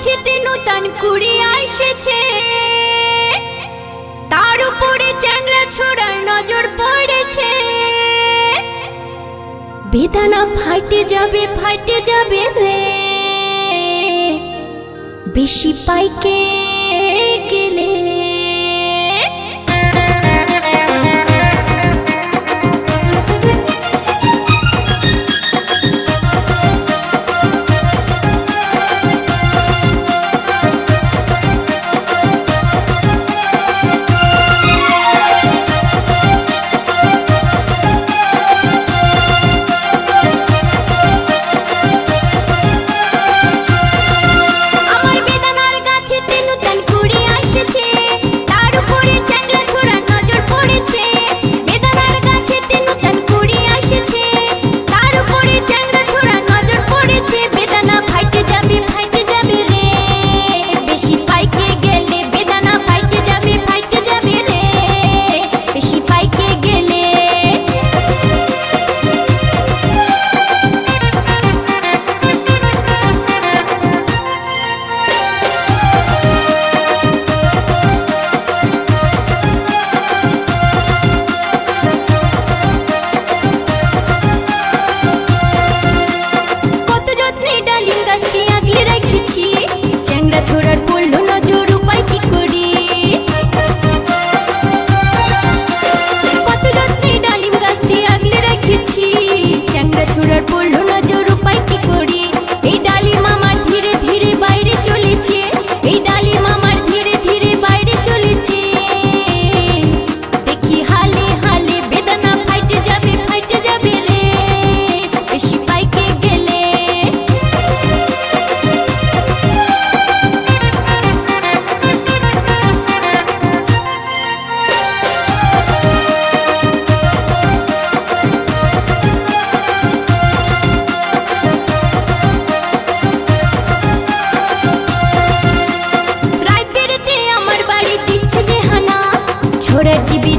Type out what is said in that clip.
কাছেতে নূতন কুড়ি এসেছে তার উপরে চ্যাংরা ছোড়ার নজর পড়েছে। বেদানা ফাটে যাবে ফাটে যাবে রে। বেশি পাইকে গেলে এই ডালিমা тебе